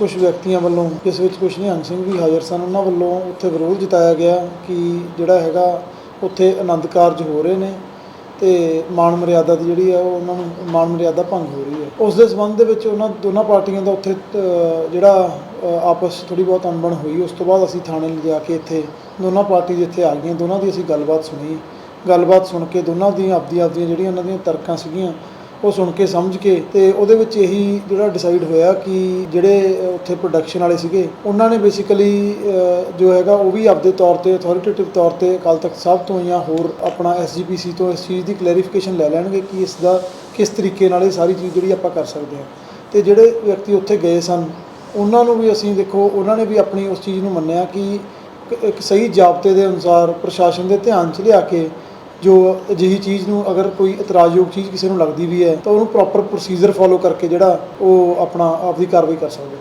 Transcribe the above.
ਕੁਝ ਵਿਅਕਤੀਆਂ ਵੱਲੋਂ, ਜਿਸ ਵਿੱਚ ਕੁਝ ਨਿਹੰਗ ਸਿੰਘ ਵੀ ਹਾਜ਼ਰ ਸਨ, ਉਹਨਾਂ ਵੱਲੋਂ ਉੱਥੇ ਵਿਰੋਧ ਜਤਾਇਆ ਗਿਆ ਕਿ ਜਿਹੜਾ ਹੈਗਾ ਉੱਥੇ ਆਨੰਦ ਕਾਰਜ ਹੋ ਰਹੇ ਨੇ ਤੇ ਮਾਨ ਮਰਿਆਦਾ ਦੀ ਜਿਹੜੀ ਆ ਉਹ ਉਹਨਾਂ ਨੂੰ ਮਾਨ ਮਰਿਆਦਾ ਭੰਗ ਹੋ ਰਹੀ ਹੈ। ਉਸ ਦੇ ਸੰਬੰਧ ਦੇ ਵਿੱਚ ਉਹਨਾਂ, ਦੋਨਾਂ ਪਾਰਟੀਆਂ ਦਾ ਉੱਥੇ ਜਿਹੜਾ ਆਪਸ ਥੋੜੀ ਬਹੁਤ ਅਣਬਣ ਹੋਈ। ਉਸ ਤੋਂ ਬਾਅਦ ਅਸੀਂ ਥਾਣੇ ਲਿਜਾ ਕੇ ਇੱਥੇ ਦੋਨਾਂ ਪਾਰਟੀ ਜਿੱਥੇ ਆ ਗਈਆਂ। ਦੋਨਾਂ ਦੀ ਅਸੀਂ ਗੱਲਬਾਤ ਸੁਣੀ। ਗੱਲਬਾਤ ਸੁਣ ਕੇ ਦੋਨਾਂ ਦੀਆਂ ਆਪਦੀ ਆਪਦੀਆਂ ਜਿਹੜੀਆਂ ਉਹਨਾਂ ਦੀਆਂ ਤਰਕਾਂ ਸੀਗੀਆਂ ਉਹ ਸੁਣ ਕੇ, ਸਮਝ ਕੇ ਤੇ ਉਹਦੇ ਵਿੱਚ ਇਹੀ ਜਿਹੜਾ ਡਿਸਾਈਡ ਹੋਇਆ ਕਿ ਜਿਹੜੇ ਉੱਥੇ ਪ੍ਰੋਡਕਸ਼ਨ ਵਾਲੇ ਸੀਗੇ, ਉਹਨਾਂ ਨੇ ਬੇਸਿਕਲੀ ਜੋ ਹੈਗਾ ਉਹ ਵੀ ਆਪਦੇ ਤੌਰ ਤੇ ਅਥਾਰਟੇਟਿਵ ਤੌਰ ਤੇ ਅਕਾਲ ਤਖਤ ਸਾਹਿਬ ਤੋਂ ਜਾਂ ਹੋਰ ਆਪਣਾ ਐਸਜੀਪੀਸੀ ਤੋਂ ਇਸ ਚੀਜ਼ ਦੀ ਕਲੈਰੀਫਿਕੇਸ਼ਨ ਲੈ ਲੈਣਗੇ ਕਿ ਇਸ ਦਾ ਕਿਸ ਤਰੀਕੇ ਨਾਲ ਇਹ ਸਾਰੀ ਚੀਜ਼ ਜਿਹੜੀ ਆਪਾਂ ਕਰ ਸਕਦੇ ਹਾਂ। ਤੇ ਜਿਹੜੇ ਵਿਅਕਤੀ ਉੱਥੇ ਗਏ ਸਨ, ਉਹਨਾਂ ਨੂੰ ਵੀ ਅਸੀਂ ਦੇਖੋ, ਉਹਨਾਂ ਨੇ ਵੀ ਆਪਣੀ ਉਸ ਚੀਜ਼ ਨੂੰ ਮੰਨਿਆ ਕਿ ਇੱਕ- ਸਹੀ ਜਾਬਤੇ ਦੇ ਅਨੁਸਾਰ, ਪ੍ਰਸ਼ਾਸਨ ਦੇ ਧਿਆਨ 'ਚ ਲਿਆ ਕੇ ਜੋ ਅਜਿਹੀ ਚੀਜ਼ ਨੂੰ ਅਗਰ ਕੋਈ ਇਤਰਾਜ਼ਯੋਗ ਚੀਜ਼ ਕਿਸੇ ਨੂੰ ਲੱਗਦੀ ਵੀ ਹੈ, ਤਾਂ ਉਹਨੂੰ ਪ੍ਰੋਪਰ ਪ੍ਰੋਸੀਜਰ ਫੋਲੋ ਕਰਕੇ ਜਿਹੜਾ ਉਹ ਆਪਣਾ ਆਪਦੀ ਕਾਰਵਾਈ ਕਰ ਸਕਦੇ